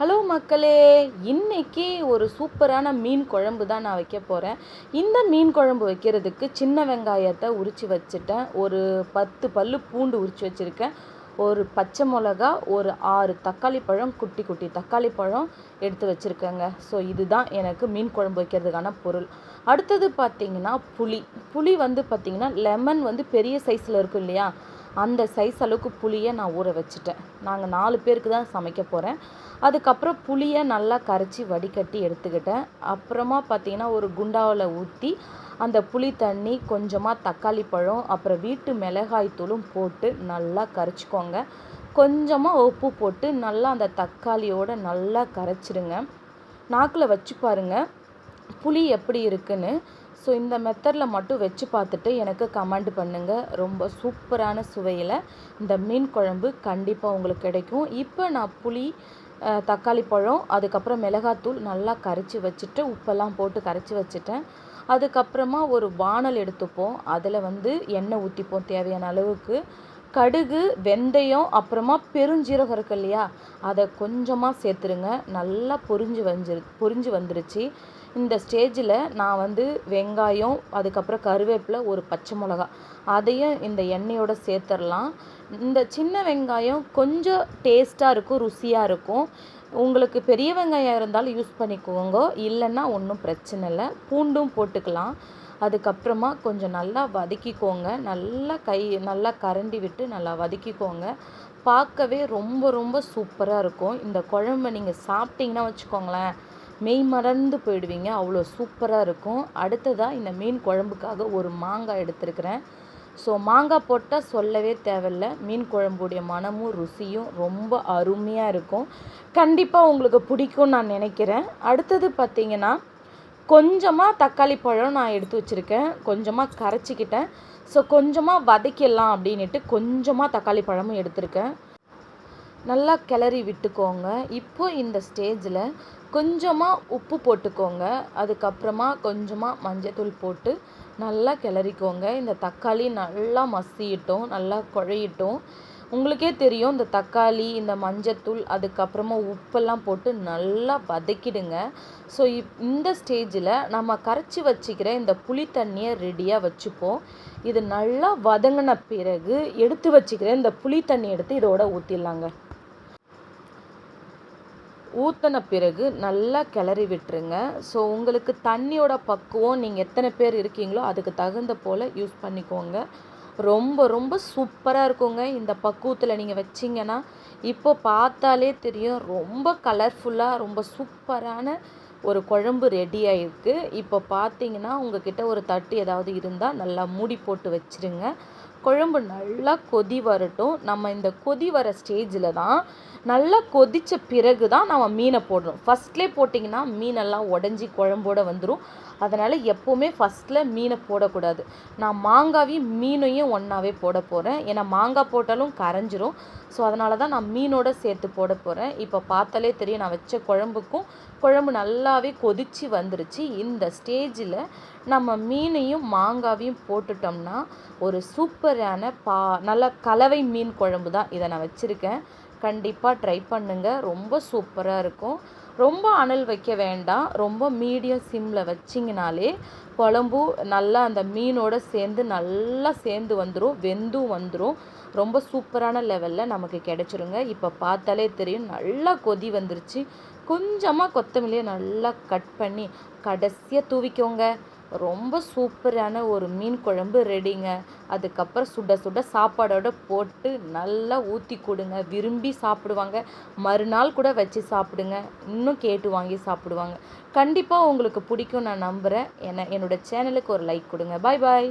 Hello மக்களே இன்னைக்கு ஒரு சூப்பரான மீன் குழம்பு தான் நான் வைக்க போகிறேன் இந்த மீன் குழம்பு வைக்கிறதுக்கு சின்ன வெங்காயத்தை உரித்து வச்சுட்டேன். ஒரு பத்து பல்லு பூண்டு உரித்து வச்சுருக்கேன். ஒரு பச்சை மிளகா ஒரு ஆறு தக்காளி பழம் குட்டி குட்டி தக்காளி பழம் எடுத்து வச்சுருக்கேங்க. ஸோ இதுதான் எனக்கு மீன் குழம்பு வைக்கிறதுக்கான பொருள். அடுத்தது பார்த்திங்கன்னா புளி. புளி வந்து பார்த்திங்கன்னா லெமன் வந்து பெரிய சைஸில் இருக்கும் இல்லையா? அந்த சைஸ் அளவுக்கு புளியை நான் ஊற வச்சுட்டேன். நாங்கள் நாலு பேருக்கு தான் சமைக்க போகிறேன் அதுக்கப்புறம் புளியை நல்லா கரைச்சி வடிகட்டி எடுத்துக்கிட்டேன். அப்புறமா பார்த்திங்கன்னா ஒரு குண்டாவில் ஊற்றி அந்த புளி தண்ணி கொஞ்சமாக தக்காளி பழம் அப்புறம் வீட்டு மிளகாய் தூளும் போட்டு நல்லா கரைச்சிக்கோங்க. கொஞ்சமாக உப்பு போட்டு நல்லா அந்த தக்காளியோடு நல்லா கரைச்சிடுங்க நாக்கில் வச்சு பாருங்கள் புளி எப்படி இருக்குன்னு ஸோ இந்த மெத்தடில் மட்டும் வச்சு பார்த்துட்டு எனக்கு கமெண்ட் பண்ணுங்கள் ரொம்ப சூப்பரான சுவையில் இந்த மீன் குழம்பு கண்டிப்பாக உங்களுக்கு கிடைக்கும். இப்போ நான் புளி தக்காளி பழம் அதுக்கப்புறம் மிளகாத்தூள் நல்லா கரைச்சி வச்சுட்டு உப்பெல்லாம் போட்டு கரைச்சி வச்சுட்டேன். அதுக்கப்புறமா ஒரு வானல் எடுத்துப்போம். அதில் வந்து எண்ணெய் ஊற்றிப்போம் தேவையான அளவுக்கு. கடுகு வெந்தயம் அப்புறமா பெருஞ்சீரகம் இருக்கு இல்லையா அதை கொஞ்சமாக சேர்த்துருங்க. நல்லா பொரிஞ்சு வந்துரு பொரிஞ்சு வந்துருச்சு. இந்த ஸ்டேஜில் நான் வந்து வெங்காயம் அதுக்கப்புறம் கருவேப்பிலை ஒரு பச்சை மிளகா. அதையும் இந்த எண்ணெயோடு சேர்த்துடலாம் இந்த சின்ன வெங்காயம் கொஞ்சம் டேஸ்ட்டாக இருக்கும் ருசியாக இருக்கும். உங்களுக்கு பெரிய வெங்காயம் இருந்தாலும் யூஸ் பண்ணிக்கோங்க. இல்லைன்னா ஒன்றும் பிரச்சனை இல்லை. பூண்டும் போட்டுக்கலாம். அதுக்கப்புறமா கொஞ்சம் நல்லா வதக்கிக்கோங்க. நல்லா கை நல்லா கரண்டி விட்டு நல்லா வதக்கிக்கோங்க. பார்க்கவே ரொம்ப ரொம்ப சூப்பராக இருக்கும். இந்த குழம்ப நீங்கள் சாப்பிட்டீங்கன்னா வச்சுக்கோங்களேன் மெய் மறந்து போயிடுவீங்க. அவ்வளோ சூப்பராக இருக்கும். அடுத்ததாக இந்த மீன் குழம்புக்காக ஒரு மாங்காய் எடுத்துருக்கிறேன். ஸோ மாங்காய் போட்டால் சொல்லவே தேவையில்ல. மீன் குழம்புடைய மனமும் ருசியும் ரொம்ப அருமையாக இருக்கும். கண்டிப்பாக உங்களுக்கு பிடிக்கும்னு நான் நினைக்கிறேன். அடுத்தது பார்த்திங்கன்னா கொஞ்சமாக தக்காளி பழம் நான் எடுத்து வச்சுருக்கேன். கொஞ்சமாக கரைச்சிக்கிட்டேன். ஸோ கொஞ்சமாக வதக்கிடலாம் அப்படின்ட்டு கொஞ்சமாக தக்காளி பழமும் எடுத்திருக்கேன். நல்லா கிளறி விட்டுக்கோங்க. இப்போ இந்த ஸ்டேஜில் கொஞ்சமாக உப்பு போட்டுக்கோங்க. அதுக்கப்புறமா கொஞ்சமாக மஞ்சத்தூள் போட்டு நல்லா கிளறிக்கோங்க. இந்த தக்காளி நல்லா மசியட்டும் நல்லா குழையட்டும். உங்களுக்கே தெரியும் இந்த தக்காளி இந்த மஞ்சத்தூள் அதுக்கப்புறமா உப்பெல்லாம் போட்டு நல்லா வதக்கிடுங்க. ஸோ இப் இந்த ஸ்டேஜில் நம்ம கரைச்சி வச்சுக்கிற இந்த புளி தண்ணியை ரெடியாக வச்சுப்போம். இது நல்லா வதங்கின பிறகு எடுத்து வச்சுக்கிற இந்த புளி தண்ணி எடுத்து இதோட ஊற்றிடலாங்க ஊற்றின பிறகு நல்லா கிளறி விட்டுருங்க. ஸோ உங்களுக்கு தண்ணியோட பக்குவம் நீங்கள் எத்தனை பேர் இருக்கீங்களோ அதுக்கு தகுந்த போல் யூஸ் பண்ணிக்கோங்க. ரொம்ப ரொம்ப சூப்பராக இருக்குங்க. இந்த பக்குவத்தில் நீங்கள் வச்சிங்கன்னா இப்போ பார்த்தாலே தெரியும். ரொம்ப கலர்ஃபுல்லாக ரொம்ப சூப்பரான ஒரு குழம்பு ரெடி ஆகிருக்கு இப்போ பார்த்தீங்கன்னா உங்ககிட்ட ஒரு தட்டு ஏதாவது இருந்தால் நல்லா மூடி போட்டு வச்சுருங்க. குழம்பு நல்லா கொதி வரட்டும். நம்ம இந்த கொதி வர ஸ்டேஜில் தான் நல்லா கொதித்த பிறகு தான் நம்ம மீனை போடணும். ஃபஸ்ட்லேயே போட்டிங்கன்னா மீனெல்லாம் உடஞ்சி குழம்போடு வந்துடும் அதனால் எப்போவுமே ஃபஸ்ட்டில் மீனை போடக்கூடாது. நான் மாங்காவையும் மீனையும் ஒன்றாவே போட போகிறேன் ஏன்னா மாங்காய் போட்டாலும் கரைஞ்சிரும். ஸோ அதனால தான் நான் மீனோட சேர்த்து போட போகிறேன் இப்போ பார்த்தாலே தெரியும் நான் வச்ச குழம்புக்கும் குழம்பு நல்லாவே கொதித்து வந்துருச்சு. இந்த ஸ்டேஜில் நம்ம மீனையும் மாங்காவையும் போட்டுட்டோம்னா ஒரு சூப்பரான பா நல்ல கலவை மீன் குழம்பு தான் இதை நான் வச்சுருக்கேன். கண்டிப்பாக ட்ரை பண்ணுங்கள் ரொம்ப சூப்பராக இருக்கும். ரொம்ப அனல் வைக்க வேண்டாம். ரொம்ப மீடியம் சிம்மில் வச்சிங்கனாலே குழம்பு நல்லா அந்த மீனோட சேர்ந்து நல்லா சேர்ந்து வந்துடும் வெந்தும் வந்துடும் ரொம்ப சூப்பரான லெவலில் நமக்கு கிடச்சிருங்க. இப்போ பார்த்தாலே தெரியும். நல்லா கொதி வந்துருச்சு. கொஞ்சமாக கொத்தமல்லியை நல்லா கட் பண்ணி கடைசியாக தூவிக்கோங்க. ரொம்ப சூப்பரான ஒரு மீன் குழம்பு ரெடிங்க அதுக்கப்புறம் சுட சுட சாப்பாடோட போட்டு நல்லா ஊற்றி கொடுங்க. விரும்பி சாப்பிடுவாங்க. மறுநாள் கூட வச்சு சாப்பிடுங்க. இன்னும் கேட்டு வாங்கி சாப்பிடுவாங்க. கண்டிப்பாக உங்களுக்கு பிடிக்கும் நான் நம்புகிறேன் என்ன என்னோடய சேனலுக்கு ஒரு லைக் கொடுங்க. பாய் பாய்